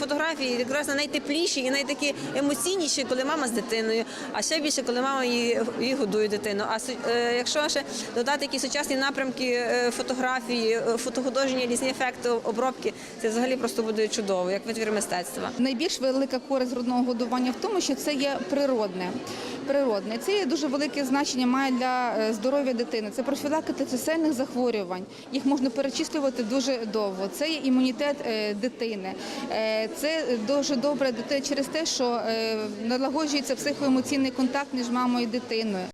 фотографії якраз найтепліші і найтакі емоційніші, коли мама з дитиною, а ще більше, коли мама її, годує дитину. А е, якщо ще додати якісь сучасні напрямки е, фотографії, е, фотохудожні різні ефекти, обробки, це взагалі просто буде чудово, як витвір мистецтва. Найбільш велика користь грудного годування в тому, що це є природне. Природне це дуже велике значення має для е, здоров'я дитини. Це профілактика цисельних захворювань. Їх можна перечислювати дуже довго. Це є імунітет е, дитини. Е, Це дуже добре через те, що налагоджується психоемоційний контакт між мамою і дитиною.